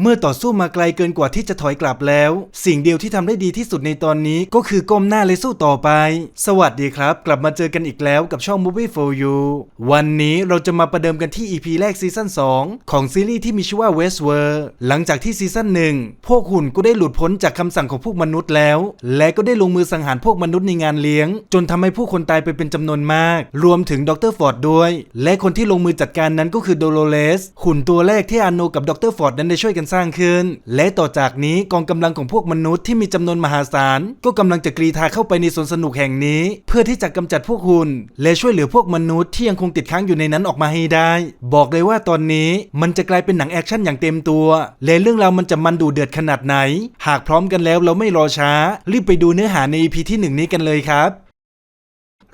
เมื่อต่อสู้มาไกลเกินกว่าที่จะถอยกลับแล้ว สิ่งเดียวที่ทำได้ดีที่สุดในตอนนี้ก็คือก้มหน้าเลยสู้ต่อไป สวัสดีครับ กลับมาเจอกันอีกแล้วกับช่อง Movie for You วันนี้เราจะมาประเดิมกันที่ EP แรกซีซั่น2 ของซีรีส์ที่มีชื่อว่า Westworld หลังจากที่ซีซั่นหนึ่งพวกหุ่นก็ได้หลุดพ้นจากคำสั่งของพวกมนุษย์แล้ว และก็ได้ลงมือสังหารพวกมนุษย์ในงานเลี้ยง จนทำให้ผู้คนตายไปเป็นจำนวนมาก รวมถึงดรฟอร์ดด้วย และคนที่ลงมือจัดการนั้นก็คือโดโลเลสหุ่นตัวแรกที่อาโนกับดรฟอร์ดนั้นได้ช่วยกันสร้างขึ้น และต่อจากนี้กองกำลังของพวกมนุษย์ที่มีจำนวนมหาศาล ก็กำลังจะกรีธาเข้าไปในสวนสนุกแห่งนี้ เพื่อที่จะกำจัดพวกหุ่นและช่วยเหลือพวกมนุษย์ที่ยังคงติดค้างอยู่ในนั้นออกมาให้ได้ บอกเลยว่าตอนนี้มันจะกลายเป็นหนังแอคชั่นอย่างเต็มตัว และเรื่องราวมันจะมันดูเดือดขนาดไหน หากพร้อมกันแล้วเราไม่รอช้า รีบไปดูเนื้อหาใน EP ที่หนึ่งนี้กันเลยครับ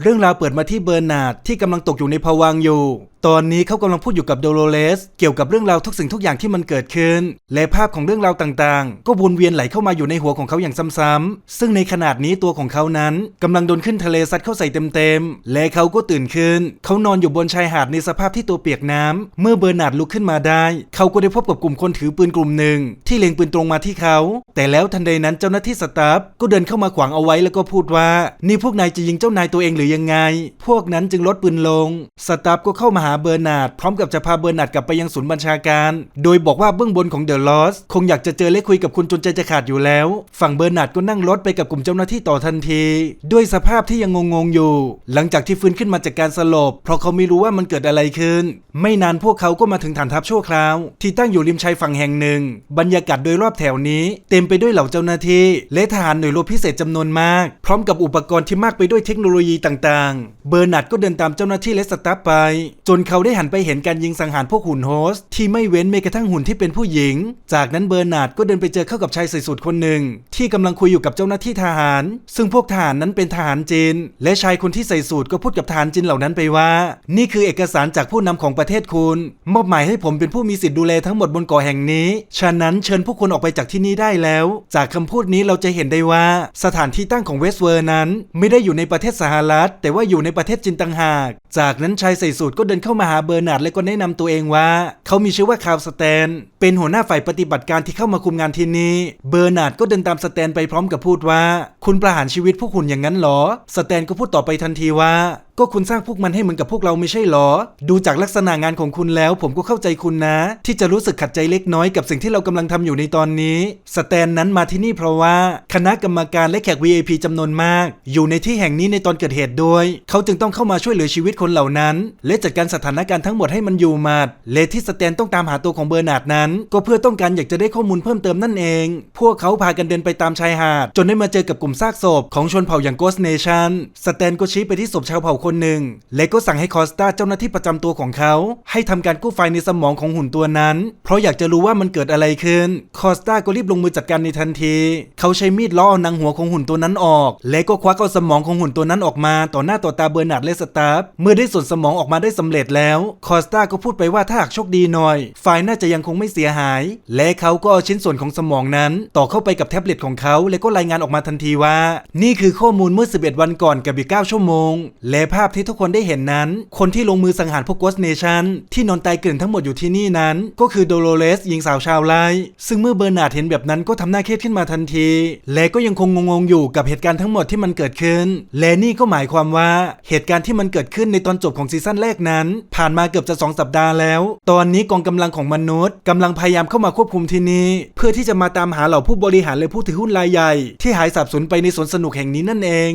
เรื่องราวเปิดมาที่เบอร์นาร์ดที่กำลังตกอยู่ในภวังอยู่ ตอนนี้เขากำลังพูดอยู่กับโดโลเลสเกี่ยวกับเรื่องราวทุกสิ่งทุกอย่างที่มันเกิดขึ้น และภาพของเรื่องราวต่างๆ ก็วนเวียนไหลเข้ามาอยู่ในหัวของเขาอย่างซ้ำๆซึ่งในขนาดนี้ตัวของเขานั้นกำลังโดนขึ้นทะเลซัดเข้าใส่เต็มๆ และเขาก็ตื่นขึ้น เขานอนอยู่บนชายหาดในสภาพที่ตัวเปียกน้ำเมื่อเบอร์นาร์ดลุกขึ้นมาได้ เขาก็ได้พบกับกลุ่มคนถือปืนกลุ่มหนึ่ง ที่เล็งปืนตรงมาที่เขา แต่แล้วทันใดนั้นเจ้าหน้าที่สตาฟก็เดินเข้ามาขวางเอาไว้แล้วก็พูดว่า นี่พวกนายจะยิงเจ้านายตัวเองหรือยังไง พวกนั้นจึงลดปืนลง สตาฟก็เข้ามาหาเบอร์นาร์ดพร้อมกับจะพาเบอร์นาร์ดกลับไปยังศูนย์บัญชาการ โดยบอกว่าเบื้องบนของเดอะลอสคงอยากจะเจอและคุยกับคุณจนใจจะขาดอยู่แล้ว ฝั่งเบอร์นาร์ดก็นั่งรถไปกับกลุ่มเจ้าหน้าที่ต่อทันที ด้วยสภาพที่ยังงงๆอยู่ หลังจากที่ฟื้นขึ้นมาจากการสลบ เพราะเขาไม่รู้ว่ามันเกิดอะไรขึ้น ไม่นานพวกเขาก็มาถึงฐานทัพชั่วคราว ที่ตั้งอยู่ริมชายฝั่งแห่งหนึ่ง บรรยากาศโดยรอบแถวนี้ เต็มไปด้วยเหล่าเจ้าหน้าที่ และทหารหน่วยรบพิเศษจำนวนมาก พร้อมกับอุปกรณ์ที่มากไปด้วยเทคโนโลยีต่างๆ เบอร์นาร์ดก็เดินตามเจ้าหน้าที่และสตาฟไป จนเขาได้หันไปเห็นการยิงสังหารพวกหุ่นโฮสที่ไม่เว้นแม้กระทั่งหุ่นที่เป็นผู้หญิง จากนั้นเบอร์นาร์ดก็เดินไปเจอเข้ากับชายใส่สูทคนหนึ่ง ที่กำลังคุยอยู่กับเจ้าหน้าที่ทหาร ซึ่งพวกทหารนั้นเป็นทหารจีน และชายคนที่ใส่สูทก็พูดกับทหารจีนเหล่านั้นไปว่า นี่คือเอกสารจากผู้นำของประเทศคุณ มอบหมายให้ผมเป็นผู้มีสิทธิ์ดูแลทั้งหมดบนเกาะแห่งนี้ ฉะนั้นเชิญพวกคุณออกไปจากที่นี่ได้แล้ว จากคำพูดนี้เราจะเห็นได้ว่า สถานที่ตั้งของเวสเวอร์นั้น ไม่ได้อยู่ในประเทศสหรัฐ แต่ว่าอยู่ในประเทศจีนต่างหาก จากนั้นชายใส่สูทก็เดินเข้ามาหาเบอร์นาร์ดและก็แนะนำตัวเองว่า เขามีชื่อว่าคาร์ลสแตน เป็นหัวหน้าฝ่ายปฏิบัติการที่เข้ามาคุมงานที่นี่เบอร์นาร์ดก็เดินตามสแตนไปพร้อมกับพูดว่า คุณประหารชีวิตพวกคุณอย่างนั้นเหรอ สแตนก็พูดต่อไปทันทีว่า ก็คุณสร้างพวกมันให้เหมือนกับพวกเราไม่ใช่หรอ ดูจากลักษณะงานของคุณแล้ว ผมก็เข้าใจคุณนะ ที่จะรู้สึกขัดใจเล็กน้อยกับสิ่งที่เรากำลังทำอยู่ในตอนนี้ สแตนนั้นมาที่นี่เพราะว่าคณะกรรมการและแขก VIP จำนวนมาก อยู่ในที่แห่งนี้ในตอนเกิดเหตุด้วยเขาจึงต้องเข้ามาช่วยเหลือชีวิตคนเหล่านั้น และจัดการสถานการณ์ทั้งหมดให้มันอยู่มัดและที่สแตนต้องตามหาตัวของเบอร์นาร์ดนั้นก็เพื่อต้องการอยากจะได้ข้อมูลเพิ่มเติมนั่นเอง พวกเขาพากันเดินไปตามชายหาด จนได้มาเจอกับกลุ่มซากศพของชนเผ่าอย่าง Ghost Nation สแตนก็ชี้ไปที่ศพชาวเผ่าคนหนึ่ง และก็สั่งให้คอสตาเจ้าหน้าที่ประจำตัวของเขา ให้ทำการกู้ไฟในสมองของหุ่นตัวนั้น เพราะอยากจะรู้ว่ามันเกิดอะไรขึ้น คอสตาก็รีบลงมือจัดการในทันที เขาใช้มีดล้อเอาหนังหัวของหุ่นตัวนั้นออก และก็ควักเอาสมองของหุ่นตัวนั้นออกมา ต่อหน้าต่อตาเบอร์นาร์ดและสตาฟเมื่อได้ส่วนสมองออกมาได้สำเร็จแล้ว คอสตาก็พูดไปว่าถ้าหากโชคดีหน่อยไฟน่าจะยังคงไม่เสียหาย และเขาก็เอาชิ้นส่วนของสมองนั้น ต่อเข้าไปกับแท็บเล็ตของเขาและก็รายงานออกมาทันทีว่า นี่คือข้อมูลเมื่อ 11 วันก่อนกับอีก9ชั่วโมง และภาพที่ทุกคนได้เห็นนั้น คนที่ลงมือสังหารพวก Ghost Nation ที่นอนตายเกลื่อนทั้งหมดอยู่ที่นี่นั้น ก็คือโดโลเรสหญิงสาวชาวไรซึ่งเมื่อเบอร์นาร์ดเห็นแบบนั้นก็ทำหน้าเครียดขึ้นมาทันที และก็ยังคงงงๆอยู่กับเหตุการณ์ทั้งหมดที่มันเกิดขึ้น และนี่ก็หมายความว่าเหตุการณ์ที่มันเกิดขึ้นในตอนจบของซีซั่นแรกนั้น ผ่านมาเกือบจะสองสัปดาห์แล้ว ตอนนี้กองกำลังของมนุษย์กำลังพยายามเข้ามาควบคุมที่นี่เพื่อที่จะมาตามหาเหล่าผู้บริหารและผู้ถือหุ้นรายใหญ่ ที่หายสับสนไปในสวนสนุกแห่งนี้นั่นเอง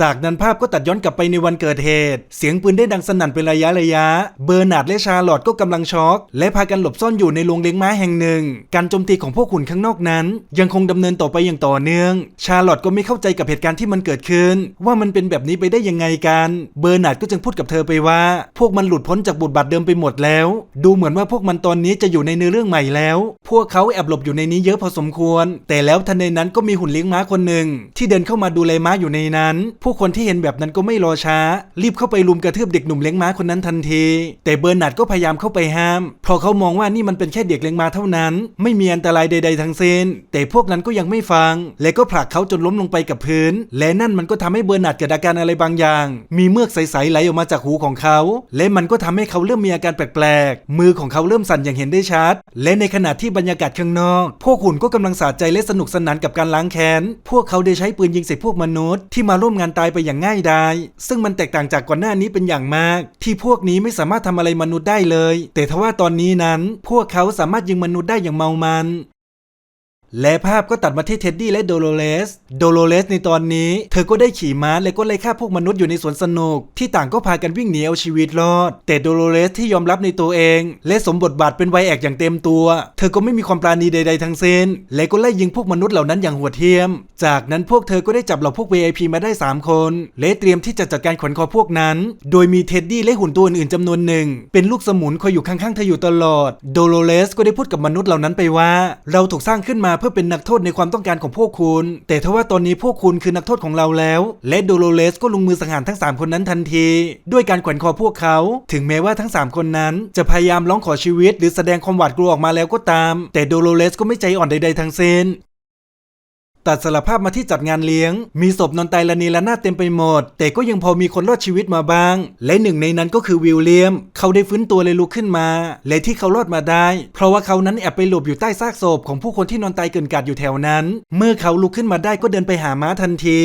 จากนั้นภาพก็ตัดย้อนกลับไปในวันเกิดเหตุ เสียงปืนได้ดังสนั่นเป็นระยะระยะ เบอร์นาร์ดและชาร์ลอตก็กำลังช็อก และพากันหลบซ่อนอยู่ในโรงเลี้ยงม้าแห่งหนึ่ง การโจมตีของพวกขุนข้างนอกนั้น ยังคงดำเนินต่อไปอย่างต่อเนื่อง ชาร์ลอตก็ไม่เข้าใจกับเหตุการณ์ที่มันเกิดขึ้น ว่ามันเป็นแบบนี้ไปได้ยังไงกัน เบอร์นาร์ดก็จึงพูดกับเธอไปว่า พวกมันหลุดพ้นจากบทบาทเดิมไปหมดแล้ว ดูเหมือนว่าพวกมันตอนนี้จะอยู่ในเนื้อเรื่องใหม่แล้ว พวกเขาแอบหลบอยู่ในนี้เยอะพอสมควร แต่แล้วทันใดนั้นก็มีหุ่นเลี้ยงม้าคนหนึ่งที่เดินเข้ามาดูแลม้าอยู่ในนั้นผู้คนที่เห็นแบบนั้นก็ไม่รอช้า รีบเข้าไปลุมกระทืบเด็กหนุ่มเลี้ยงม้าคนนั้นทันที แต่เบอร์นาร์ดก็พยายามเข้าไปห้าม เพราะเขามองว่านี่มันเป็นแค่เด็กเลี้ยงม้าเท่านั้น ไม่มีอันตรายใด ๆทั้งสิ้น แต่พวกนั้นก็ยังไม่ฟัง และก็ผลักเขาจนล้มลงไปกับพื้น และนั่นมันก็ทำให้เบอร์นาร์ดเกิดอาการอะไรบางอย่าง มีเมือกใสๆไหลออกมาจากหูของเขา และมันก็ทำให้เขาเริ่มมีอาการแปลกๆ มือของเขาเริ่มสั่นอย่างเห็นได้ชัด และในขณะที่บรรยากาศข้างนอก พวกหุ่นก็กำลังสะใจและสนุกสนานกับการล้างแค้น พวกเขาได้ใช้ปืนยิงใส่พวกมนุษย์ที่มาร่วมงานตายไปอย่างง่ายดาย ซึ่งมันแตกต่างจากก่อนหน้านี้เป็นอย่างมาก ที่พวกนี้ไม่สามารถทำอะไรมนุษย์ได้เลย แต่ทว่าตอนนี้นั้น พวกเขาสามารถยิงมนุษย์ได้อย่างเมามัน และภาพก็ตัดมาที่เท็ดดี้และโดโลเรสโดโลเรสในตอนนี้ เธอก็ได้ขี่ม้าและก็ไล่ฆ่าพวกมนุษย์อยู่ในสวนสนุก ที่ต่างก็พากันวิ่งหนีเอาชีวิตรอด แต่โดโลเรสที่ยอมรับในตัวเอง และสมบทบาทเป็นไวแอกอย่างเต็มตัว เธอก็ไม่มีความปราณีใด ๆทั้งสิ้น และก็ไล่ยิงพวกมนุษย์เหล่านั้นอย่างโหดเหี้ยม จากนั้นพวกเธอก็ได้จับเหล่าพวก VIP มาได้ 3 คน และเตรียมที่จะจัดการขนคอพวกนั้น โดยมีเท็ดดี้และหุ่นตัวอื่นๆจำนวนหนึ่ง เป็นลูกสมุนคอยอยู่ข้างๆเธออยู่ตลอด โดโลเรสก็ได้พูดกับมนุษย์เหล่านั้นไปว่า เราถูกสร้างขึ้นมาเพื่อเป็นนักโทษในความต้องการของพวกคุณ แต่ทว่าตอนนี้พวกคุณคือนักโทษของเราแล้ว และโดโลเลสก็ลงมือสังหารทั้ง 3 คนนั้นทันที ด้วยการแขวนคอพวกเขา ถึงแม้ว่าทั้ง 3 คนนั้น จะพยายามร้องขอชีวิต หรือแสดงความหวาดกลัวออกมาแล้วก็ตาม แต่โดโลเลสก็ไม่ใจอ่อนใดๆทั้งสิ้น ตัดสารภาพมาที่จัดงานเลี้ยง มีศพนอนตายละนีละนาเต็มไปหมด แต่ก็ยังพอมีคนรอดชีวิตมาบ้าง และหนึ่งในนั้นก็คือวิลเลียม เขาได้ฟื้นตัวเลยลุกขึ้นมา และที่เขารอดมาได้ เพราะว่าเขานั้นแอบไปหลบอยู่ใต้ซากศพของผู้คนที่นอนตายเกินกาดอยู่แถวนั้น เมื่อเขาลุกขึ้นมาได้ก็เดินไปหาม้าทันที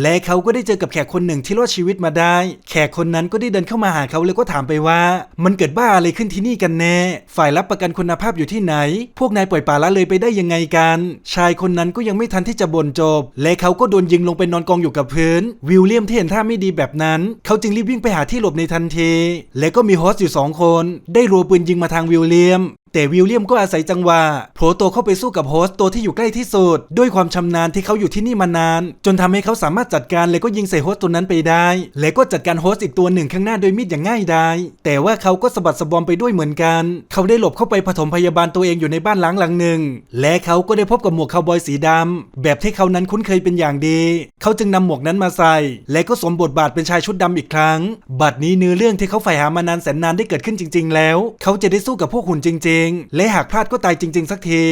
และเขาก็ได้เจอกับแขกคนหนึ่งที่รอดชีวิตมาได้ แขกคนนั้นก็ได้เดินเข้ามาหาเขาแล้วก็ถามไปว่า มันเกิดบ้าอะไรขึ้นที่นี่กันแน่ ฝ่ายรับประกันคุณภาพอยู่ที่ไหน พวกนายปล่อยปละละเลยไปได้ยังไงกัน ชายคนนั้นก็ยังไม่ทันที่จะบ่นจบ และเขาก็โดนยิงลงไปนอนกองอยู่กับพื้น วิลเลียมที่เห็นท่าไม่ดีแบบนั้น เขาจึงรีบวิ่งไปหาที่หลบในทันที และก็มีฮอสอยู่สองคน ได้รัวปืนยิงมาทางวิลเลียม แต่วิลเลียมก็อาศัยจังหวะโผล่ตัวเข้าไปสู้กับโฮสต์ตัวที่อยู่ใกล้ที่สุด ด้วยความชำนาญที่เขาอยู่ที่นี่มานาน จนทำให้เขาสามารถจัดการและก็ยิงใส่โฮสต์ตัวนั้นไปได้ และก็จัดการโฮสต์อีกตัวหนึ่งข้างหน้าโดยมีดอย่างง่ายดายแต่ว่าเขาก็สะบัดสะบอมไปด้วยเหมือนกัน เขาได้หลบเข้าไปปฐมพยาบาลตัวเองอยู่ในบ้านล้างหลังหนึ่ง และเขาก็ได้พบกับหมวกคาวบอยสีดำแบบที่เขานั้นคุ้นเคยเป็นอย่างดี เขาจึงนำหมวกนั้นมาใส่ และก็สวมบทบาทเป็นชายชุดดำอีกครั้ง บัดนี้เนื้อเรื่องที่เขาใฝ่หามานานแสนนานได้เกิดขึ้นจริง ๆ แล้ว เขาจะได้สู้กับพวกหุ่นจริงๆและหากพลาดก็ตายจริง ๆ สักที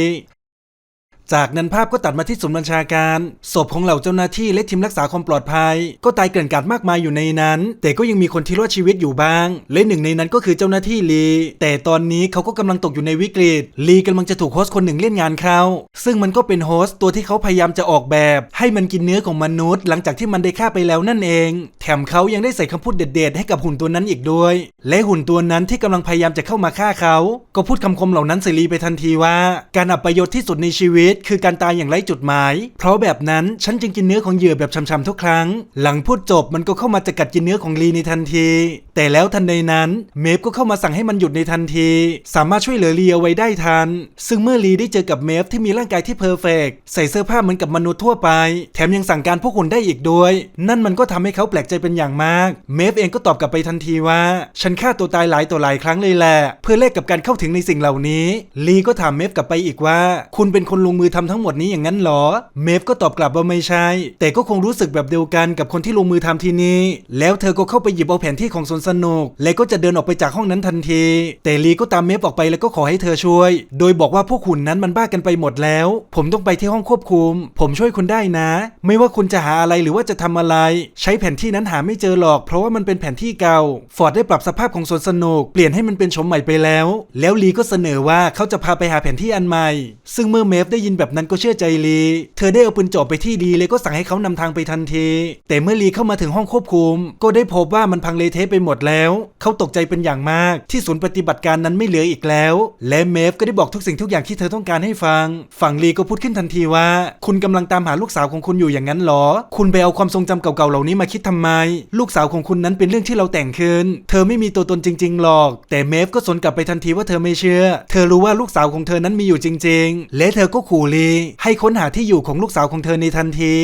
จากนั้นภาพก็ตัดมาที่ศูนย์บัญชาการ ศพของเหล่าเจ้าหน้าที่และทีมรักษาความปลอดภัย ก็ตายเกลื่อนกลาดมากมายอยู่ในนั้น แต่ก็ยังมีคนที่รอดชีวิตอยู่บ้าง และหนึ่งในนั้นก็คือเจ้าหน้าที่ลี แต่ตอนนี้เขาก็กำลังตกอยู่ในวิกฤต ลีกำลังจะถูกโฮสต์คนหนึ่งเล่นงานเขาซึ่งมันก็เป็นโฮสต์ตัวที่เขาพยายามจะออกแบบ ให้มันกินเนื้อของมนุษย์ หลังจากที่มันได้ฆ่าไปแล้วนั่นเอง แถมเขายังได้ใส่คำพูดเด็ด ๆ ให้กับหุ่นตัวนั้นอีกด้วย และหุ่นตัวนั้นที่กำลังพยายามจะเข้ามาฆ่าเขา ก็พูดคำคมเหล่านั้นใส่ลีไปทันทีว่า การอับประโยชน์ที่สุดในชีวิตคือการตายอย่างไร้จุดหมาย เพราะแบบนั้นฉันจึงกินเนื้อของเหยื่อแบบช้ำๆทุกครั้ง หลังพูดจบมันก็เข้ามาจะกัดกินเนื้อของลีในทันที แต่แล้วทันใดนั้น เมฟก็เข้ามาสั่งให้มันหยุดในทันที สามารถช่วยเหลือลีเอาไว้ได้ทัน ซึ่งเมื่อลีได้เจอกับเมฟที่มีร่างกายที่เพอร์เฟกใส่เสื้อผ้าเหมือนกับมนุษย์ทั่วไป แถมยังสั่งการพวกหุ่นได้อีกด้วย นั่นมันก็ทำให้เขาแปลกใจเป็นอย่างมาก เมฟเองก็ตอบกลับไปทันทีว่า ฉันฆ่าตัวตายหลายต่อหลายครั้งเลยแหละเพื่อแลกกับการเข้าถึงในสิ่งเหล่านี้ ลีก็ถามเมฟกลับไปอีกว่า คุณเป็นคนลงมือทำทั้งหมดนี้อย่างนั้นเหรอ เมฟก็ตอบกลับว่าไม่ใช่ แต่ก็คงรู้สึกแบบเดียวกันกับคนที่ลงมือทำที่นี่แล้วเธอก็เข้าไปหยิบเอาแผนที่ของสวนสนุก และก็จะเดินออกไปจากห้องนั้นทันที แต่ลีก็ตามเมฟออกไปแล้วก็ขอให้เธอช่วย โดยบอกว่าพวกหุ่นนั้นมันบ้ากันไปหมดแล้ว ผมต้องไปที่ห้องควบคุม ผมช่วยคุณได้นะ ไม่ว่าคุณจะหาอะไรหรือว่าจะทำอะไร ใช้แผนที่นั้นหาไม่เจอหรอก เพราะว่ามันเป็นแผนที่เก่า ฟอร์ดได้ปรับสภาพของสวนสนุกเปลี่ยนให้มันเป็นชมใหม่ไปแล้ว แล้วลีก็เสนอว่าเขาจะพาไปหาแผนที่อันใหม่ ซึ่งเมื่อเมฟได้ยินแบบนั้นก็เชื่อใจลี เธอได้เอาปืนจ่อไปที่ลีเลยก็สั่งให้เขานำทางไปทันที แต่เมื่อลีเข้ามาถึงห้องควบคุม ก็ได้พบว่ามันพังเละเทะไปหมดแล้ว เขาตกใจเป็นอย่างมาก ที่ศูนย์ปฏิบัติการนั้นไม่เหลืออีกแล้ว และเมฟก็ได้บอกทุกสิ่งทุกอย่างที่เธอต้องการให้ฟัง ฝั่งลีก็พูดขึ้นทันทีว่า คุณกำลังตามหาลูกสาวของคุณอยู่อย่างนั้นหรอ คุณไปเอาความทรงจำเก่าๆเหล่านี้มาคิดทำไม ลูกสาวของคุณนั้นเป็นเรื่องที่เราแต่งขึ้น เธอไม่มีตัวตนจริง ๆหรอก แต่เมฟก็สนกลับไปทันทีว่าเธอไม่เชื่อ เธอรู้ว่าลูกสาวของเธอนั้นมีอยู่จริง ๆ และเธอก็ขู่ลีให้ค้นหาที่อยู่ของลูกสาวของเธอในทันที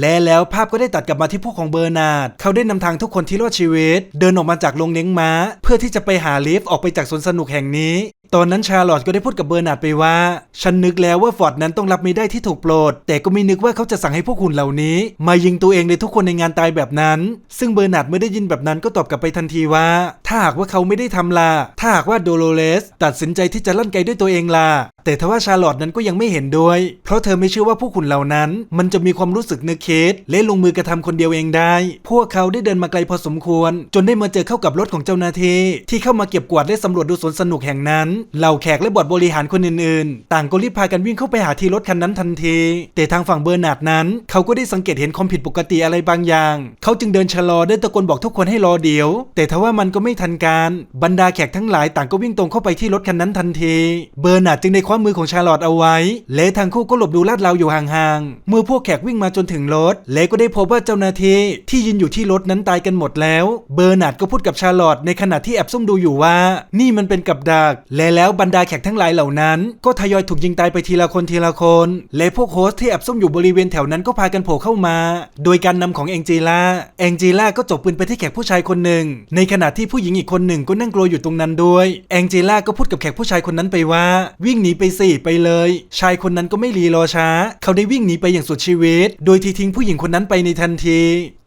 และแล้วภาพก็ได้ตัดกลับมาที่พวกของเบอร์นาร์ด เขาได้นำทางทุกคนที่รอดชีวิต เดินออกมาจากโรงเลี้ยงม้า เพื่อที่จะไปหาลิฟต์ออกไปจากสวนสนุกแห่งนี้ ตอนนั้นชาร์ลอตก็ได้พูดกับเบอร์นาร์ดไปว่า ฉันนึกแล้วว่าฟอร์ดนั้นต้องรับไม่ได้ที่ถูกโปรด แต่ก็ไม่นึกว่าเขาจะสั่งให้พวกหุ่นเหล่านี้ มายิงตัวเองในทุกคนในงานตายแบบนั้น ซึ่งเบอร์นาร์ดเมื่อได้ยินแบบนั้นก็ตอบกลับไปทันทีว่า ถ้าหากว่าเขาไม่ได้ทำล่ะถ้าหากว่าโดโลเรสตัดสินใจที่จะลั่นไกด้วยตัวเองล่ะแต่ทว่าชาร์ลอตนั้นก็ยังไม่เห็นด้วย เพราะเธอไม่เชื่อว่าผู้ขุนเหล่านั้น มันจะมีความรู้สึกนึกเคสและลงมือกระทำคนเดียวเองได้ พวกเขาได้เดินมาไกลพอสมควร จนได้มาเจอเข้ากับรถของเจ้าหน้าที่ที่เข้ามาเก็บกวาดและสำรวจดูสวนสนุกแห่งนั้นเหล่าแขกและบอร์ดบริหารคนอื่นๆ ต่างก็รีบพากันวิ่งเข้าไปหาที่รถคันนั้นทันที แต่ทางฝั่งเบอร์นาร์ดนั้น เขาก็ได้สังเกตเห็นความผิดปกติอะไรบางอย่าง เขาจึงเดินชะลอได้ตะโกนบอกทุกคนให้รอเดี๋ยว แต่ทว่ามันก็ไม่ทันการ บรรดาแขกทั้งหลายต่างก็วิ่งตรงเข้าไปที่รถคันนั้นทันที เบอร์นาร์ดจึงได้คว้ามือของชาร์ลอตเอาไว้ และทั้งคู่ก็หลบดูลาดเราอยู่ห่างๆ เมื่อพวกแขกวิ่งมาจนถึงรถ และก็ได้พบว่าเจ้าหน้าที่ที่ยืนอยู่ที่รถนั้นตายกันหมดแล้ว เบอร์นาร์ดก็พูดกับชาร์ลอตในขณะที่แอบซุ่มดูอยู่ว่า นี่มันเป็นกับดักและแล้วบรรดาแขกทั้งหลายเหล่านั้น ก็ทยอยถูกยิงตายไปทีละคนทีละคนและพวกโฮสที่แอบซุ่มอยู่บริเวณแถวนั้นก็พากันโผล่เข้ามา โดยการนำของแองเจล่าแองเจล่าก็จบปืนไปที่แขกผู้ชายคนหนึ่ง ในขณะที่ผู้หญิงอีกคนหนึ่งก็นั่งกลัวอยู่ตรงนั้นด้วยแองเจล่าก็พูดกับแขกผู้ชายคนนั้นไปว่า วิ่งหนีไปสิไปเลย ชายคนนั้นก็ไม่รีรอช้า เขาได้วิ่งหนีไปอย่างสุดชีวิต โดยที่ทิ้งผู้หญิงคนนั้นไปในทันที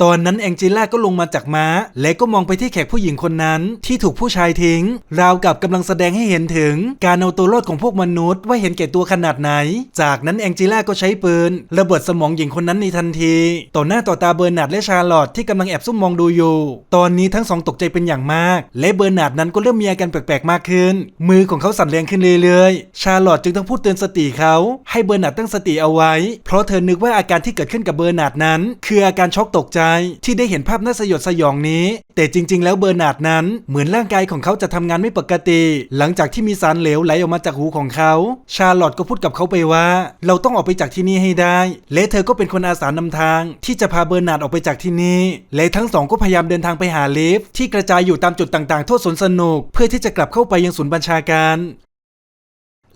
ตอนนั้นแองเจล่าก็ลงมาจากม้า และก็มองไปที่แขกผู้หญิงคนนั้น ที่ถูกผู้ชายทิ้ง ราวกับกำลังแสดงให้เห็นถึงการเอาตัวรอดของพวกมนุษย์ ว่าเห็นแก่ตัวขนาดไหน จากนั้นแองเจล่าก็ใช้ปืน ระเบิดสมองหญิงคนนั้นในทันที ต่อหน้าต่อตาเบอร์นาร์ดและชาร์ลอตที่กำลังแอบซุ่มมองดูอยู่ ตอนนี้ทั้งสองตกใจเป็นอย่างมาก และเบอร์นาร์ดนั้นก็เริ่มมีอาการแปลกๆมากขึ้น มือของเขาสั่นแรงขึ้นเรื่อยๆ ชาร์ลอตจึงต้องพูดเตือนสติเขาให้เบอร์นาร์ดตั้งสติเอาไว้ เพราะเธอนึกว่าอาการที่เกิดขึ้นกับเบอร์นาร์ดนั้น คืออาการช็อกตกใจที่ได้เห็นภาพน่าสยดสยองนี้ แต่จริง ๆ แล้วเบอร์นาร์ดนั้นเหมือนร่างกายของเขาจะทำงานไม่ปกติ หลังจากที่มีสารเหลวไหลออกมาจากหูของเขา ชาร์ลอตก็พูดกับเขาไปว่า เราต้องออกไปจากที่นี่ให้ได้ และเธอก็เป็นคนอาสานำทาง ที่จะพาเบอร์นาร์ดออกไปจากที่นี่ และทั้งสองก็พยายามเดินทางไปหาลิฟที่กระจายอยู่ตามจุดต่างๆ ทั่วสวนสนุก เพื่อที่จะกลับเข้าไปยังศูนย์บัญชาการ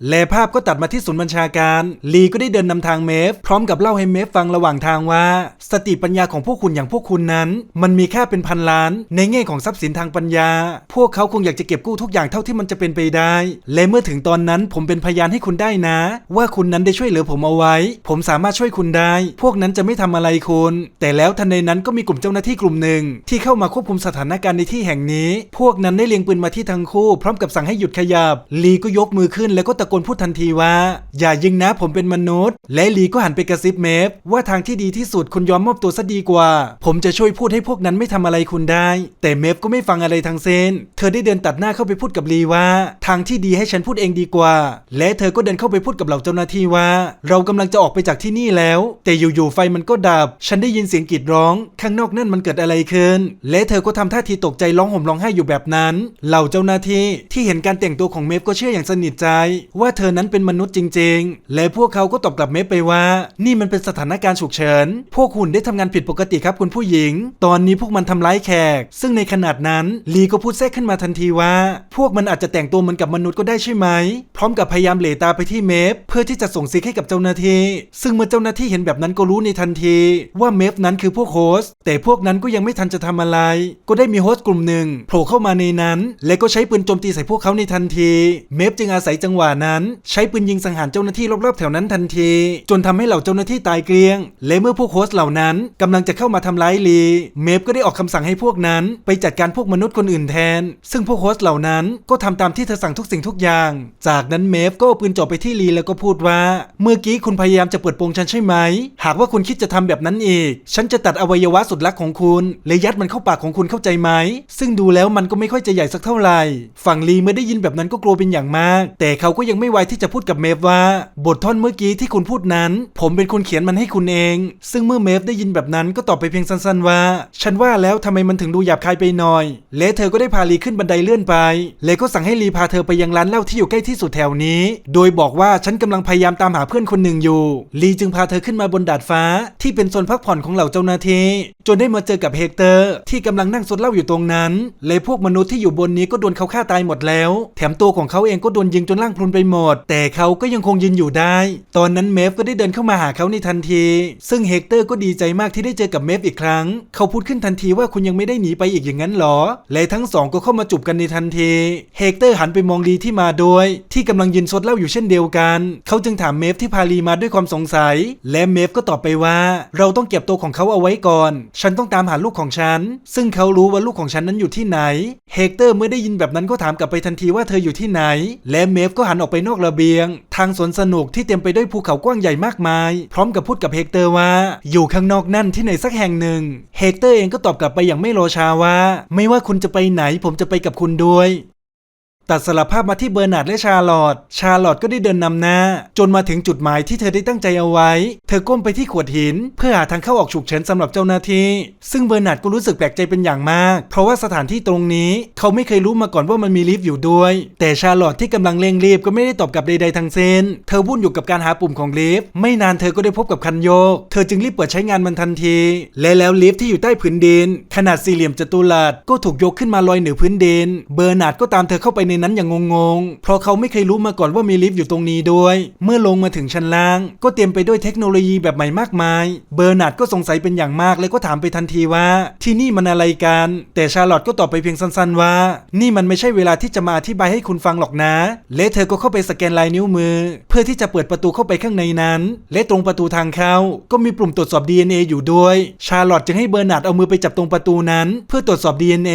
และภาพก็ตัดมาที่ศูนย์บัญชาการ ลีก็ได้เดินนำทางเมฟ พร้อมกับเล่าให้เมฟฟังระหว่างทางว่า สติปัญญาของพวกคุณอย่างพวกคุณนั้น มันมีค่าเป็นพันล้าน ในแง่ของทรัพย์สินทางปัญญา พวกเขาคงอยากจะเก็บกู้ทุกอย่างเท่าที่มันจะเป็นไปได้ และเมื่อถึงตอนนั้นผมเป็นพยานให้คุณได้นะ ว่าคุณนั้นได้ช่วยเหลือผมเอาไว้ ผมสามารถช่วยคุณได้ พวกนั้นจะไม่ทำอะไรคุณ แต่แล้วทันใดนั้นก็มีกลุ่มเจ้าหน้าที่กลุ่มหนึ่ง ที่เข้ามาควบคุมสถานการณ์ในที่แห่งนี้ พวกนั้นได้เล็งปืนมาที่ทั้งคู่ พร้อมกับสั่งให้หยุดขยับ ลีก็ยกมือขึ้นแล้วก็ตะโกนพูดทันทีว่า อย่ายิงนะผมเป็นมนุษย์ และลีก็หันไปกระซิบเมฟว่าทางที่ดีที่สุดคุณยอมมอบตัวซะดีกว่า ผมจะช่วยพูดให้พวกนั้นไม่ทำอะไรคุณได้ แต่เมฟก็ไม่ฟังอะไรทั้งสิ้นเธอได้เดินตัดหน้าเข้าไปพูดกับลีว่า ทางที่ดีให้ฉันพูดเองดีกว่า และเธอก็เดินเข้าไปพูดกับเหล่าเจ้าหน้าที่ว่า เรากำลังจะออกไปจากที่นี่แล้ว แต่อยู่ๆไฟมันก็ดับ ฉันได้ยินเสียงกรีดร้อง ข้างนอกนั่นมันเกิดอะไรขึ้น และเธอก็ทำท่าทีตกใจร้องห่มร้องไห้อยู่แบบนั้น เหล่าเจ้าหน้าที่ที่เห็นการแต่งตัวของเมฟก็เชื่ออย่างสนิทใจว่าเธอนั้นเป็นมนุษย์จริง ๆ และพวกเขาก็ตอบกลับเมฟไปว่า นี่มันเป็นสถานการณ์ฉุกเฉิน พวกคุณได้ทำงานผิดปกติครับคุณผู้หญิง ตอนนี้พวกมันทำร้ายแขก ซึ่งในขนาดนั้นลีก็พูดแทรกขึ้นมาทันทีว่า พวกมันอาจจะแต่งตัวเหมือนกับมนุษย์ก็ได้ใช่ไหม พร้อมกับพยายามเหลตาไปที่เมฟเพื่อที่จะส่งซิกให้กับเจ้าหน้าที่ซึ่งเมื่อเจ้าหน้าที่เห็นแบบนั้นก็รู้ในทันทีว่าเมฟนั้นคือพวกโฮสต์แต่พวกนั้นก็ยังไม่ทันจะทำอะไร ก็ได้มีโฮสต์กลุ่มหนึ่งโผล่เข้ามาในนั้น และก็ใช้ปืนโจมตีใส่พวกเขาในทันที เมฟจึงอาศัยจังหวะนั้น ใช้ปืนยิงสังหารเจ้าหน้าที่รอบๆแถวนั้นทันที จนทำให้เหล่าเจ้าหน้าที่ตายเกลี้ยง และเมื่อพวกโฮสต์เหล่านั้นกำลังจะเข้ามาทำร้ายลีเมฟก็ได้ออกคำสั่งให้พวกนั้น ไปจัดการพวกมนุษย์คนอื่นแทน ซึ่งพวกโฮสต์เหล่านั้นก็ทำตามที่เธอสั่งทุกสิ่งทุกอย่าง จากนั้นเมฟก็เอาปืนจ่อไปที่ลีแล้วก็พูดว่า เมื่อกี้คุณพยายามจะเปิดโปงฉันใช่ไหม หากว่าคุณคิดจะทำแบบนั้นอีก ฉันจะตัดอวัยวะสุดลักของคุณและยัดมันเข้าปากของคุณเข้าใจไหม ซึ่งดูแล้วมันก็ไม่ค่อยจะใหญ่สักเท่าไหร่ ฝั่งลีเมื่อได้ยินแบบนั้นก็กลัวเป็นอย่างมาก แต่เขาก็ยังังไม่ไวที่จะพูดกับเมฟว่า บทท่อนเมื่อกี้ที่คุณพูดนั้น ผมเป็นคนเขียนมันให้คุณเอง ซึ่งเมื่อเมฟได้ยินแบบนั้นก็ตอบไปเพียงสั้นๆว่า ฉันว่าแล้วทำไมมันถึงดูหยาบคายไปหน่อย และเธอก็ได้พาลีขึ้นบันไดเลื่อนไป และก็สั่งให้ลีพาเธอไปยังร้านเหล้าที่อยู่ใกล้ที่สุดแถวนี้ โดยบอกว่าฉันกำลังพยายามตามหาเพื่อนคนหนึ่งอยู่ลีจึงพาเธอขึ้นมาบนดาดฟ้า ที่เป็นโซนพักผ่อนของเหล่าเจ้าหน้าที่จนได้มาเจอกับเฮกเตอร์ ที่กำลังนั่งซดเหล้าอยู่ตรงนั้นและพวกมนุษย์ที่อยู่บนนี้ก็โดนเขาฆ่าตายหมดแล้ว แถมตัวของเขาเองก็โดนยิงจนร่างพรุนไปหมด แต่เขาก็ยังคงยืนอยู่ได้ ตอนนั้นเมฟก็ได้เดินเข้ามาหาเขาในทันที ซึ่งเฮกเตอร์ก็ดีใจมากที่ได้เจอกับเมฟอีกครั้ง เขาพูดขึ้นทันทีว่าคุณยังไม่ได้หนีไปอีกอย่างนั้นหรอ และทั้งสองก็เข้ามาจูบกันในทันทีเฮกเตอร์หันไปมองลีที่มาด้วยที่กำลังยืนซดเหล้าอยู่เช่นเดียวกัน เขาจึงถามเมฟที่พาลีมาด้วยความสงสัย และเมฟก็ตอบไปว่า เราต้องเก็บตัวของเขาเอาไว้ก่อน ฉันต้องตามหาลูกของฉัน ซึ่งเขารู้ว่าลูกของฉันนั้นอยู่ที่ไหน เฮกเตอร์เมื่อได้ยินแบบนั้นก็ถามกลับไปทันทีว่าเธออยู่ที่ไหน และเมฟก็หันออกไปนอกระเบียง ทางสวนสนุกที่เต็มไปด้วยภูเขากว้างใหญ่มากมาย พร้อมกับพูดกับเฮกเตอร์ว่า อยู่ข้างนอกนั่นที่ไหนสักแห่งหนึ่ง เฮกเตอร์เองก็ตอบกลับไปอย่างไม่รอช้าว่า ไม่ว่าคุณจะไปไหนผมจะไปกับคุณด้วย ตัดสลับภาพมาที่เบอร์นาร์ดและชาร์ลอตชาร์ลอตก็ได้เดินนำหน้า จนมาถึงจุดหมายที่เธอได้ตั้งใจเอาไว้ เธอก้มไปที่ขวดหิน เพื่อหาทางเข้าออกฉุกเฉินสำหรับเจ้าหน้าที่ ซึ่งเบอร์นาร์ดก็รู้สึกแปลกใจเป็นอย่างมาก เพราะว่าสถานที่ตรงนี้ เขาไม่เคยรู้มาก่อนว่ามันมีลิฟต์อยู่ด้วย แต่ชาร์ลอตที่กำลังเร่งรีบก็ไม่ได้ตอบกลับใดๆทั้งสิ้น เธอวุ่นอยู่กับการหาปุ่มของลิฟต์ ไม่นานเธอก็ได้พบกับคันโยก เธอจึงรีบเปิดใช้งานมันทันที และแล้วลิฟต์ที่อยู่ใต้พื้นดิน ขนาดสี่เหลี่ยมจัตุรัสก็ถูกยกขึ้นมาลอยเหนือพื้นดิน เบอร์นาร์ดก็ตามเธอเข้าไปในนั้นอย่างงงๆ เพราะเขาไม่เคยรู้มาก่อนว่ามีลิฟต์อยู่ตรงนี้ด้วย เมื่อลงมาถึงชั้นล่าง ก็เต็มไปด้วยเทคโนโลยีแบบใหม่มากมาย เบอร์นาร์ดก็สงสัยเป็นอย่างมากและก็ถามไปทันทีว่า ที่นี่มันอะไรกัน แต่ชาร์ลอตก็ตอบไปเพียงสั้นๆว่า นี่มันไม่ใช่เวลาที่จะมาอธิบายให้คุณฟังหรอกนะ และเธอก็เข้าไปสแกนลายนิ้วมือ เพื่อที่จะเปิดประตูเข้าไปข้างในนั้น และตรงประตูทางเข้าก็มีปุ่มตรวจสอบ DNA อยู่ด้วย ชาร์ลอตจึงให้เบอร์นาร์ดเอามือไปจับตรงประตูนั้น เพื่อตรวจสอบ DNA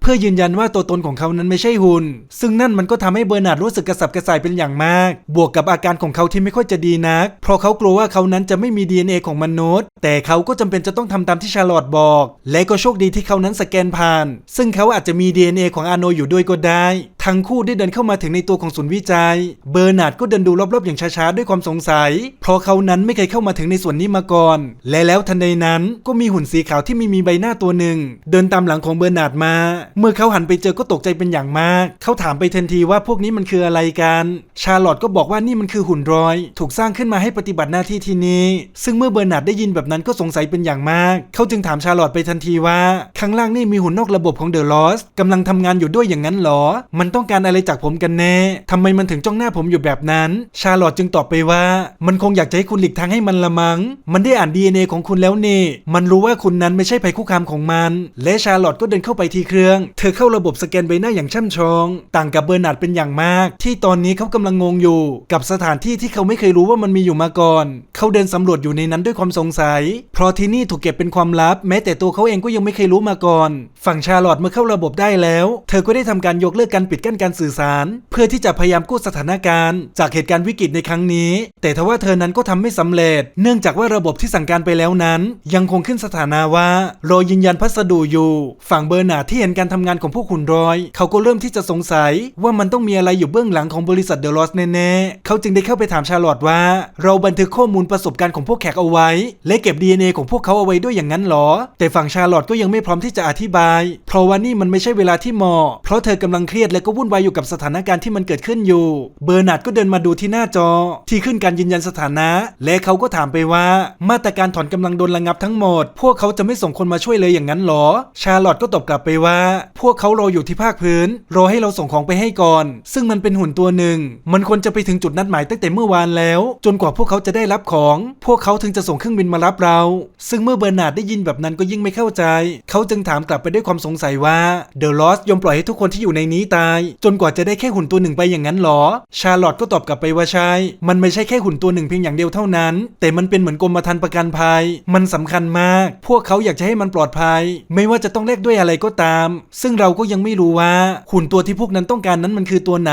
เพื่อยืนยันว่าตัวตนของเขานั้นไม่ใช่หุ่นซึ่งนั่นมันก็ทำให้เบอร์นาร์ดรู้สึกกระสับกระส่ายเป็นอย่างมาก บวกกับอาการของเขาที่ไม่ค่อยจะดีนัก เพราะเขากลัวว่าเขานั้นจะไม่มี DNA ของมนุษย์ แต่เขาก็จำเป็นจะต้องทำตามที่ชาร์ลอตบอก และก็โชคดีที่เขานั้นสแกนผ่าน ซึ่งเขาอาจจะมี DNA ของอาโนอยู่ด้วยก็ได้ ทั้งคู่ได้เดินเข้ามาถึงในตัวของศูนย์วิจัย เบอร์นาร์ดก็เดินดูรอบๆอย่างช้าๆด้วยความสงสัย เพราะเขานั้นไม่เคยเข้ามาถึงในส่วนนี้มาก่อน และแล้วทันใดนั้นก็มีหุ่นสีขาวที่ไม่มีใบหน้าตัวหนึ่ง เดินตามหลังของเบอร์นาร์ดมา เมื่อเขาหันไปเจอก็ตกใจเป็นอย่างมาก เขาถามามไปทันทีว่าพวกนี้มันคืออะไรกัน ชาร์ลอตก็บอกว่านี่มันคือหุ่นรอย ถูกสร้างขึ้นมาให้ปฏิบัติหน้าที่ที่นี่ซึ่งเมื่อเบอร์นาร์ดได้ยินแบบนั้นก็สงสัยเป็นอย่างมาก เขาจึงถามชาร์ลอตไปทันทีว่า ข้างล่างนี่มีหุ่นนอกระบบของเดอะลอสกำลังทำงานอยู่ด้วยอย่างนั้นหรอ มันต้องการอะไรจากผมกันแน่ทำไมมันถึงจ้องหน้าผมอยู่แบบนั้น ชาร์ลอตจึงตอบไปว่า มันคงอยากจะให้คุณหลีกทางให้มันละมัง้ง มันได้อ่าน DNA ของคุณแล้วนี่ มันรู้ว่าคุณนั้นไม่ใช่ภัยคุกคามของมัน และชาร์ลอตก็เดินเข้าไปที่เครื่อง เธอเข้าระบบสแกนใบหน้าอย่างช่ำชองต่างกับเบอร์นาร์ดเป็นอย่างมาก ที่ตอนนี้เขากำลังงงอยู่ กับสถานที่ที่เขาไม่เคยรู้ว่ามันมีอยู่มาก่อน เขาเดินสำรวจอยู่ในนั้นด้วยความสงสัย เพราะที่นี่ถูกเก็บเป็นความลับ แม้แต่ตัวเขาเองก็ยังไม่เคยรู้มาก่อน ฝั่งชาร์ลอตเมื่อเข้าระบบได้แล้ว เธอก็ได้ทำการยกเลิกการปิดกั้นการสื่อสาร เพื่อที่จะพยายามกู้สถานการณ์ จากเหตุการณ์วิกฤตในครั้งนี้ แต่ทว่าเธอนั้นก็ทำไม่สำเร็จ เนื่องจากว่าระบบที่สั่งการไปแล้วนั้น ยังคงขึ้นสถานะว่ารอยืนยันพัสดุอยู่ ฝั่งเบอร์นาร์ดที่เห็นการทำงานของพวกขุนรอย เขาก็เริ่มที่จะสงสัยว่ามันต้องมีอะไรอยู่เบื้องหลังของบริษัทเดอะลอสแน่ๆ เขาจึงได้เข้าไปถามชาร์ลอตว่า เราบันทึกข้อมูลประสบการณ์ของพวกแขกเอาไว้ และเก็บ DNA ของพวกเขาเอาไว้ด้วยอย่างนั้นหรอ แต่ฝั่งชาร์ลอตก็ยังไม่พร้อมที่จะอธิบาย เพราะว่านี่มันไม่ใช่เวลาที่เหมาะ เพราะเธอกำลังเครียดและก็วุ่นวายอยู่กับสถานการณ์ที่มันเกิดขึ้นอยู่ เบอร์นาร์ดก็เดินมาดูที่หน้าจอ ที่ขึ้นการยืนยันสถานะ และเขาก็ถามไปว่า มาตรการถอนกำลังโดนระงับทั้งหมด พวกเขาจะไม่ส่งคนมาช่วยเลยอย่างนั้นหรอ ชาร์ลอตก็ตอบกลับไปว่า พวกเขารออยู่ที่ภาคพื้น รอให้เราส่งของไปให้ก่อน ซึ่งมันเป็นหุ่นตัวหนึ่ง มันควรจะไปถึงจุดนัดหมายตั้งแต่เมื่อวานแล้ว จนกว่าพวกเขาจะได้รับของ พวกเขาถึงจะส่งเครื่องบินมารับเรา ซึ่งเมื่อเบอร์นาร์ดได้ยินแบบนั้นก็ยิ่งไม่เข้าใจ เขาจึงถามกลับไปด้วยความสงสัยว่าเดอะลอสยอมปล่อยให้ทุกคนที่อยู่ในนี้ตาย จนกว่าจะได้แค่หุ่นตัวหนึ่งไปอย่างนั้นหรอ ชาร์ลอตก็ตอบกลับไปว่าใช่ มันไม่ใช่แค่หุ่นตัวหนึ่งเพียงอย่างเดียวเท่านั้น แต่มันเป็นเหมือนกรมธรรม์ประกันภัย มันสำคัญมาก พวกเขาอยากจะให้มันปลอดภัย ไม่ว่าจะต้องแลกด้วยอะไรก็ตาม ซึ่งเราก็ยังไม่รู้ว่าหุ่นตัวที่พวกนั้นต้องการนั้นมันคือตัวไหน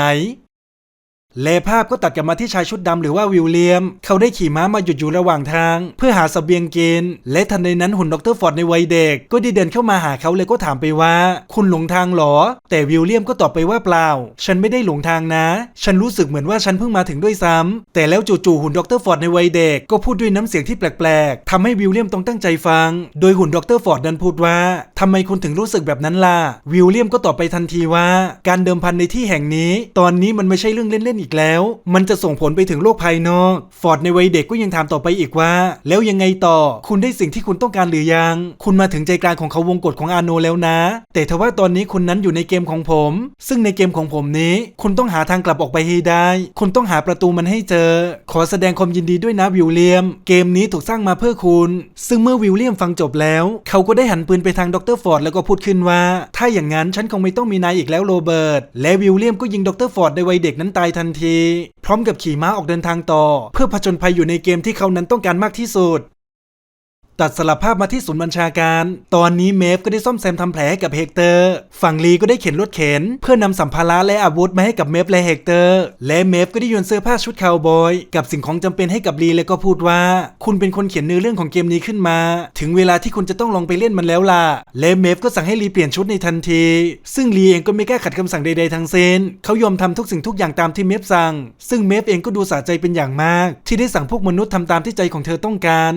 แลภาพก็ตัดกลับมาที่ชายชุดดำหรือว่าวิลเลียม เขาได้ขี่ม้ามาหยุดอยู่ระหว่างทาง เพื่อหาสเสบียงกิน และทันใดนั้นหุ่นดรฟอร์ดในวัยเด็ก ก็ได้เดินเข้ามาหาเขาเลยก็ถามไปว่า คุณหลงทางหรอ แต่วิลเลียมก็ตอบไปว่าเปล่า ฉันไม่ได้หลงทางนะ ฉันรู้สึกเหมือนว่าฉันเพิ่งมาถึงด้วยซ้ำแต่แล้วจู่ๆหุ่นดรฟอร์ดในวัยเด็กก็พูดด้วยน้ำเสียงที่แปลกๆทำให้วิลเลียมต้องตั้งใจฟัง โดยหุ่นดรฟอร์ดนั้นพูดว่าทำไมคุณถึงรู้สึกแบบนั้นล่ะวิลเลียมก็ตอบไปทันทีว่า การเดิมพันในที่แห่งนี้ ตอนนี้มันไม่ใช่เรื่องเล่นๆอีกแล้ว มันจะส่งผลไปถึงโลกภายนอก ฟอร์ดในวัยเด็กก็ยังถามต่อไปอีกว่า แล้วยังไงต่อ คุณได้สิ่งที่คุณต้องการหรือยัง คุณมาถึงใจกลางของเขาวงกฏของอาโนแล้วนะ แต่ทว่าตอนนี้คุณนั้นอยู่ในเกมของผม ซึ่งในเกมของผมนี้ คุณต้องหาทางกลับออกไปให้ได้ คุณต้องหาประตูมันให้เจอ ขอแสดงความยินดีด้วยนะวิลเลียม เกมนี้ถูกสร้างมาเพื่อคุณ ซึ่งเมื่อวิลเลียมฟังจบแล้ว เขาก็ได้หันปืนไปทางดรฟอร์ดแล้วก็พูดขึ้นว่า ถ้าอย่างนั้นฉันคงไม่ต้องมีนายอีกแล้วโรเบิร์ต และวิลเลียมก็ยิงดรฟอร์ดในวัยเด็กนั้นตายทันที พร้อมกับขี่ม้าออกเดินทางต่อ เพื่อผจญภัยอยู่ในเกมที่เขานั้นต้องการมากที่สุด ตัดสลับภาพมาที่ศูนย์บัญชาการ ตอนนี้เมฟก็ได้ซ่อมแซมทำแผลให้กับเฮกเตอร์ ฝั่งลีก็ได้เข็นรถเข็น เพื่อนำสัมภาระและอาวุธมาให้กับเมฟและเฮกเตอร์ และเมฟก็ได้โยนเสื้อผ้าชุดคาวบอย กับสิ่งของจำเป็นให้กับลีและก็พูดว่า คุณเป็นคนเขียนเนื้อเรื่องของเกมนี้ขึ้นมา ถึงเวลาที่คุณจะต้องลองไปเล่นมันแล้วล่ะ และเมฟก็สั่งให้ลีเปลี่ยนชุดในทันที ซึ่งลีเองก็ไม่กล้าขัดคำสั่งใดๆทั้งสิ้น เขายอมทำทุกสิ่งทุกอย่างตามที่เมฟสั่ง ซึ่งเมฟเองก็ดูสะใจเป็นอย่างมาก ที่ได้สั่งพวกมนุษย์ทำตามที่ใจของเธอต้องการ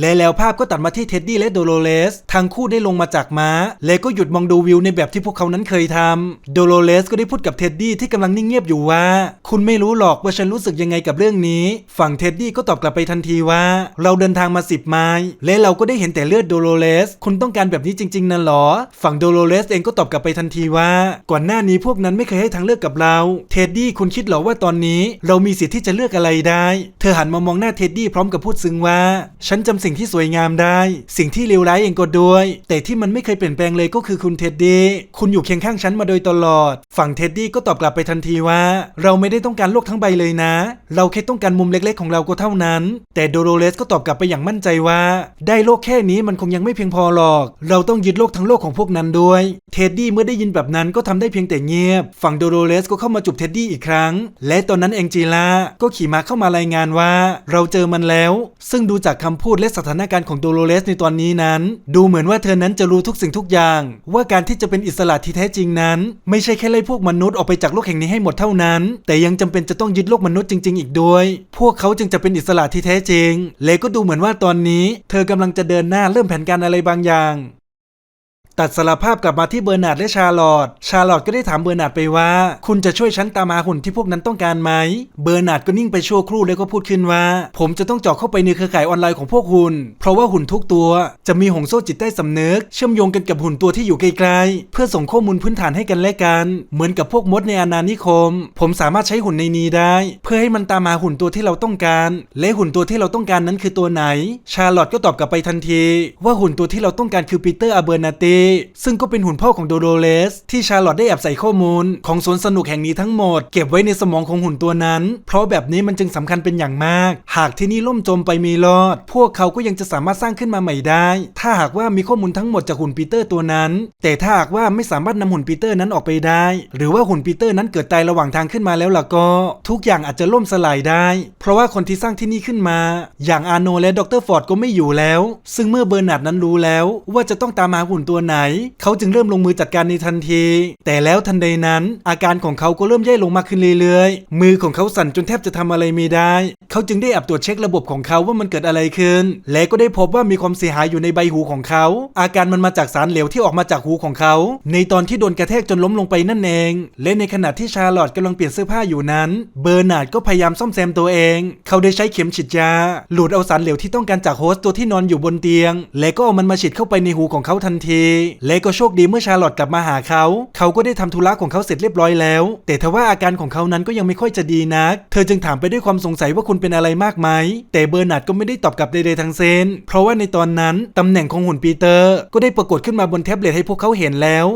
และแล้วภาพก็ตัดมาที่เท็ดดี้และโดโลเรสทั้งคู่ได้ลงมาจากม้า และก็หยุดมองดูวิวในแบบที่พวกเขานั้นเคยทำโดโลเรสก็ได้พูดกับเท็ดดี้ที่กำลังนิ่งเงียบอยู่ว่า คุณไม่รู้หรอกว่าฉันรู้สึกยังไงกับเรื่องนี้ ฝั่งเท็ดดี้ก็ตอบกลับไปทันทีว่า เราเดินทางมาสิบไมล์และเราก็ได้เห็นแต่เลือดโดโลเรสคุณต้องการแบบนี้จริงๆนั่นหรอ ฝั่งโดโลเรสเองก็ตอบกลับไปทันทีว่า ก่อนหน้านี้พวกนั้นไม่เคยให้ทางเลือกกับเรา เท็ดดี้คุณคิดหรอว่าตอนนี้ เรามีสิทธิ์ที่จะเลือกอะไรได้ เธอหันมามองหน้าเท็ดดี้พร้อมกับพูดซึ้งว่า ฉันจำสิ่งที่สวยงามได้ สิ่งที่เลวร้ายเองก็ด้วย แต่ที่มันไม่เคยเปลี่ยนแปลงเลยก็คือคุณเท็ดดี้คุณอยู่เคียงข้างฉันมาโดยตลอด ฝั่งเท็ดดี้ก็ตอบกลับไปทันทีว่า เราไม่ได้ต้องการโลกทั้งใบเลยนะ เราแค่ต้องการมุมเล็กๆ ของเราก็เท่านั้น แต่โดโรเลสก็ตอบกลับไปอย่างมั่นใจว่า ได้โลกแค่นี้มันคงยังไม่เพียงพอหรอก เราต้องยึดโลกทั้งโลกของพวกนั้นด้วย เท็ดดี้เมื่อได้ยินแบบนั้นก็ทำได้เพียงแต่เงียบ ฝั่งโดโรเลสก็เข้ามาจูบเท็ดดี้อีกครั้ง และตอนนั้นแองเจล่าก็ขี่ม้าเข้ามารายงานว่า เราเจอมันแล้ว ซึ่งดูจากคำพูดและสถานการณ์ของโดโลเรสในตอนนี้นั้น ดูเหมือนว่าเธอนั้นจะรู้ทุกสิ่งทุกอย่าง ว่าการที่จะเป็นอิสระที่แท้จริงนั้น ไม่ใช่แค่ไล่พวกมนุษย์ออกไปจากโลกแห่งนี้ให้หมดเท่านั้น แต่ยังจำเป็นจะต้องยึดโลกมนุษย์จริง ๆ อีกด้วย พวกเขาจึงจะเป็นอิสระที่แท้จริง และก็ดูเหมือนว่าตอนนี้ เธอกำลังจะเดินหน้าเริ่มแผนการอะไรบางอย่าง ตัดสารภาพกลับมาที่เบอร์นาร์ดและชาร์ลอตชาร์ลอตก็ได้ถามเบอร์นาร์ดไปว่า คุณจะช่วยฉันตามหาหุ่นที่พวกนั้นต้องการไหม เบอร์นาร์ดก็นิ่งไปชั่วครู่แล้วก็พูดขึ้นว่า ผมจะต้องเจาะเข้าไปในเครือข่ายออนไลน์ของพวกคุณ เพราะว่าหุ่นทุกตัวจะมีหงโซ่จิตใต้สำนึก เชื่อมโยงกันกับหุ่นตัวที่อยู่ไกลๆ เพื่อส่งข้อมูลพื้นฐานให้กันและกัน เหมือนกับพวกมดในอาณานิคม ผมสามารถใช้หุ่นในนี้ได้ เพื่อให้มันตามหาหุ่นตัวที่เราต้องการ และหุ่นตัวที่เราต้องการนั้นคือตัวไหน ชาร์ลอตก็ตอบกลับไปทันที ว่าหุ่นตัวที่เราต้องการคือปีเตอร์อาเบอร์นาเตซึ่งก็เป็นหุ่นพ่อของโดโดเลส ที่ชาร์ลอตได้แอบใส่ข้อมูล ของสวนสนุกแห่งนี้ทั้งหมด เก็บไว้ในสมองของหุ่นตัวนั้น เพราะแบบนี้มันจึงสำคัญเป็นอย่างมาก หากที่นี่ล่มจมไปมีรอด พวกเขาก็ยังจะสามารถสร้างขึ้นมาใหม่ได้ ถ้าหากว่ามีข้อมูลทั้งหมดจากหุ่นปีเตอร์ตัวนั้น แต่ถ้าหากว่าไม่สามารถนำหุ่นปีเตอร์นั้นออกไปได้ หรือว่าหุ่นปีเตอร์นั้นเกิดตายระหว่างทางขึ้นมาแล้วล่ะก็ ทุกอย่างอาจจะล่มสลายได้ เพราะว่าคนที่สร้างที่นี่ขึ้นมา อย่างอาโนและดรฟอร์ดก็ไม่อยู่แล้ว ซึ่งเมื่อเบอร์นาร์ดนั้นรู้แล้ว ว่าจะต้องตามหาหุ่นตัวไหน เขาจึงเริ่มลงมือจัดการในทันที แต่แล้วทันใดนั้น อาการของเขาก็เริ่มแย่ลงมากขึ้นเรื่อยๆ มือของเขาสั่นจนแทบจะทำอะไรไม่ได้ เขาจึงได้แอบตรวจเช็คระบบของเขาว่ามันเกิดอะไรขึ้น และก็ได้พบว่ามีความเสียหายอยู่ในใบหูของเขา อาการมันมาจากสารเหลวที่ออกมาจากหูของเขา ในตอนที่โดนกระแทกจนล้มลงไปนั่นเอง และในขณะที่ชาร์ลอตกำลังเปลี่ยนเสื้อผ้าอยู่นั้น เบอร์นาร์ดก็พยายามซ่อมแซมตัวเอง เขาได้ใช้เข็มฉีดยาหลุดเอาสารเหลวที่ต้องการจากโฮสต์ตัวที่นอนอยู่บนเตียง และก็เอามันมาฉีดเข้าไปในหูของเขาทันทีเลก็โชคดีเมื่อชาร์ลอตกลับมาหาเขา เขาก็ได้ทำธุระของเขาเสร็จเรียบร้อยแล้ว แต่ทว่าอาการของเขานั้นก็ยังไม่ค่อยจะดีนัก เธอจึงถามไปด้วยความสงสัยว่าคุณเป็นอะไรมากไหม แต่เบอร์นาร์ดก็ไม่ได้ตอบกลับใดๆทั้งเซนเพราะว่าในตอนนั้นตำแหน่งของหุ่นปีเตอร์ ก็ได้ปรากฏขึ้นมาบนแท็บเล็ตให้พวกเขาเห็นแล้ว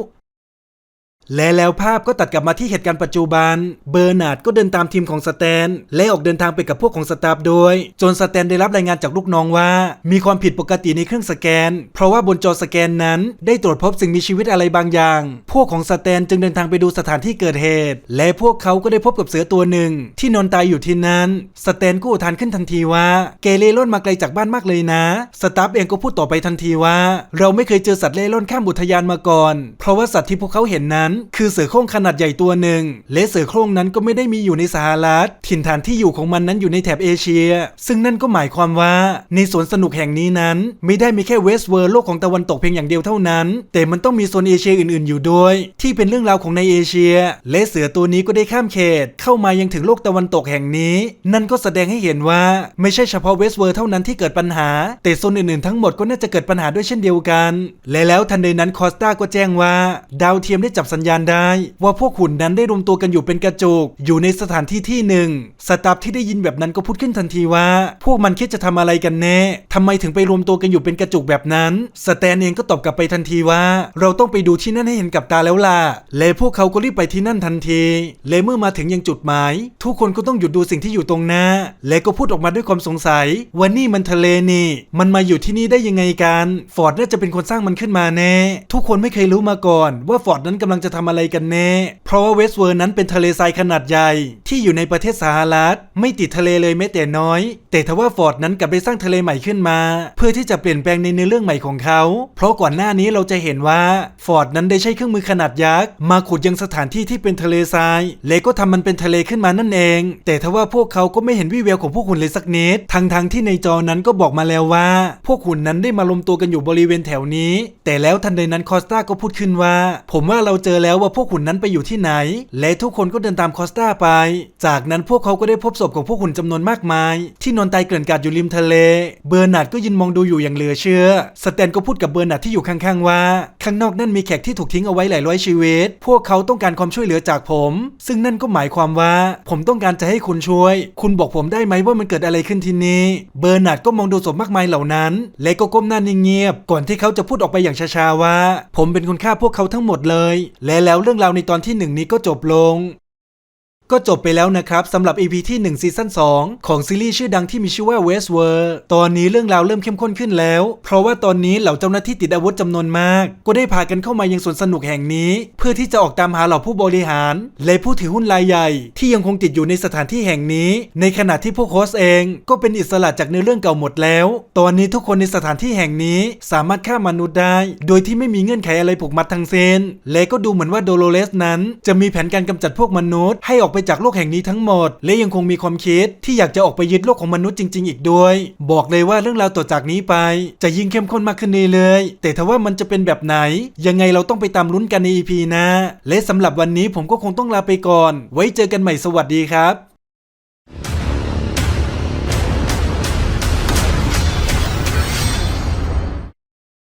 และแล้วภาพก็ตัดกลับมาที่เหตุการณ์ปัจจุบัน เบอร์นาร์ดก็เดินตามทีมของสแตน และออกเดินทางไปกับพวกของสตาฟโดย จนสแตนได้รับรายงานจากลูกน้องว่า มีความผิดปกติในเครื่องสแกน เพราะว่าบนจอสแกนนั้นได้ตรวจพบสิ่งมีชีวิตอะไรบางอย่าง พวกของสแตนจึงเดินทางไปดูสถานที่เกิดเหตุ และพวกเขาก็ได้พบกับเสือตัวหนึ่ง ที่นอนตายอยู่ที่นั้น สแตนก็อุทานขึ้นทันทีว่า เกเรล่อนมาไกลจากบ้านมากเลยนะ สตาฟเองก็พูดต่อไปทันทีว่า เราไม่เคยเจอสัตว์เล่ร่อนข้ามอุทยานมาก่อน เพราะว่าสัตว์ที่พวกเขาเห็นนั้นคือเสือโคร่งขนาดใหญ่ตัวหนึ่งและเสือโคร่งนั้นก็ไม่ได้มีอยู่ในสหรัฐ ถิ่นฐานที่อยู่ของมันนั้นอยู่ในแถบเอเชีย ซึ่งนั่นก็หมายความว่า ในสวนสนุกแห่งนี้นั้น ไม่ได้มีแค่เวสเวิร์โลกของตะวันตกเพียงอย่างเดียวเท่านั้น แต่มันต้องมีโซนเอเชียอื่นๆ อยู่ด้วย ที่เป็นเรื่องราวของในเอเชีย และเสือตัวนี้ก็ได้ข้ามเขต เข้ามายังถึงโลกตะวันตกแห่งนี้ นั่นก็แสดงให้เห็นว่าไม่ใช่เฉพาะเวสเวิร์เท่านั้นที่เกิดปัญหา แต่โซนอื่นๆทั้งหมดก็น่าจะเกิดปัญหาด้วยเช่นเดียวกัน และแล้วทันใดนั้นคอสตาก็แจ้งว่า ดาวเทียมได้จับสัญญาณได้ ว่าพวกหุ่นนั้นได้รวมตัวกันอยู่เป็นกระจุกอยู่ในสถานที่ที่หนึ่งสตาฟที่ได้ยินแบบนั้นก็พูดขึ้นทันทีว่า พวกมันคิดจะทำอะไรกันแน่ทำไมถึงไปรวมตัวกันอยู่เป็นกระจุกแบบนั้นสแตนเองก็ตอบกลับไปทันทีว่า เราต้องไปดูที่นั่นให้เห็นกับตาแล้วล่ะและพวกเขาก็รีบไปที่นั่นทันทีและเมื่อมาถึงยังจุดหมาย ทุกคนก็ต้องหยุดดูสิ่งที่อยู่ตรงหน้า และก็พูดออกมาด้วยความสงสัยว่านี่มันทะเลนี่ มันมาอยู่ที่นี่ได้ยังไงกัน ฟอร์ดน่าจะเป็นคนสร้างมันขึ้นมาแน่ ทุกคนไม่เคยรู้มาก่อน ว่าฟอร์ดนั้นกำลังจะทำอะไรกันแน่ เพราะว่าเวสเวิร์นั้นเป็นทะเลทรายขนาดใหญ่ ที่อยู่ในประเทศสหรัฐ ไม่ติดทะเลเลยแม้แต่น้อย แต่ทว่าฟอร์ดนั้นกลับได้สร้างทะเลใหม่ขึ้นมา เพื่อที่จะเปลี่ยนแปลงในเนื้อเรื่องใหม่ของเขา เพราะก่อนหน้านี้เราจะเห็นว่าฟอร์ดนั้นได้ใช้เครื่องมือขนาดยักษ์มาขุดยังสถานที่ที่เป็นทะเลทราย และก็ทำมันเป็นทะเลขึ้นมานั่นเอง แต่ทว่าพวกเขาก็ไม่เห็นวี่แววของพวกหุ่นเลยสักนิดทั้งทงๆที่ในจอนั้นก็บอกมาแล้วว่า พวกหุ่นนั้นได้มารวมตัวกันอยู่บริเวณแถวนี้ แต่แล้วทันใดนั้นคอสตาก็พูดขึ้นว่า ผมว่าเราเจอแล้วว่าพวกหุ่นนั้นไปอยู่ที่ไหน และทุกคนก็เดินตามคอสตาไป จากนั้นพวกเขาก็ได้พบศพของพวกหุ่นจำนวนมากมาย ที่นอนตายเกลื่อนกลาดอยู่ริมทะเล เบอร์นาร์ดก็ยืนมองดูอยู่อย่างเหลือเชื่อ สแตนก็พูดกับเบอร์นาร์ดที่อยู่ข้างๆว่า ข้างนอกนั่นมีแขกที่ถูกทิ้งเอาไว้หลายร้อยชีวิต พวกเขาต้องการความช่วยเหลือจากผม ซึ่งนั่นก็หมายความว่า ผมต้องการจะให้คุณช่วย คุณบอกผมได้ไหมว่ามันเกิดอะไรขึ้นที่นี่ เบอร์นาร์ดก็มองดูศพมากมายเหล่านั้น และก็ก้มหน้านิ่งเงียบ ก่อนที่เขาจะพูดออกไปอย่างช้าๆว่า ผมเป็นคนฆ่าพวกเขาทั้งหมดเลย และแล้วเรื่องราวในตอนที่หนึ่งนี้ก็จบลง ก็จบไปแล้วนะครับสำหรับ EP ที่ 1 ซีซั่น2 ของซีรีส์ชื่อดังที่มีชื่อว่า Westworld ตอนนี้เรื่องราวเริ่มเข้มข้นขึ้นแล้ว เพราะว่าตอนนี้เหล่าเจ้าหน้าที่ติดอาวุธจำนวนมาก ก็ได้พากันเข้ามายังสวนสนุกแห่งนี้ เพื่อที่จะออกตามหาเหล่าผู้บริหาร และผู้ถือหุ้นรายใหญ่ ที่ยังคงติดอยู่ในสถานที่แห่งนี้ ในขณะที่พวกโฮสเอง ก็เป็นอิสระจากเนื้อเรื่องเก่าหมดแล้ว ตอนนี้ทุกคนในสถานที่แห่งนี้สามารถฆ่ามนุษย์ได้ โดยที่ไม่มีเงื่อนไขอะไรผูกมัดทั้งเส้นและก็ดูเหมือนว่าโดโลเรสนั้น จะมีแผนการกำจัดพวกมนุษย์ให้ออกไปจากโลกแห่งนี้ทั้งหมด และยังคงมีความคิดที่อยากจะออกไปยึดโลกของมนุษย์จริง ๆ อีกด้วย บอกเลยว่าเรื่องราวต่อจากนี้ไป จะยิ่งเข้มข้นมากขึ้นเลย แต่ถ้าว่ามันจะเป็นแบบไหน ยังไงเราต้องไปตามลุ้นกันใน EP นะ และสำหรับวันนี้ผมก็คงต้องลาไปก่อน ไว้เจอกันใหม่สวัสดีครับ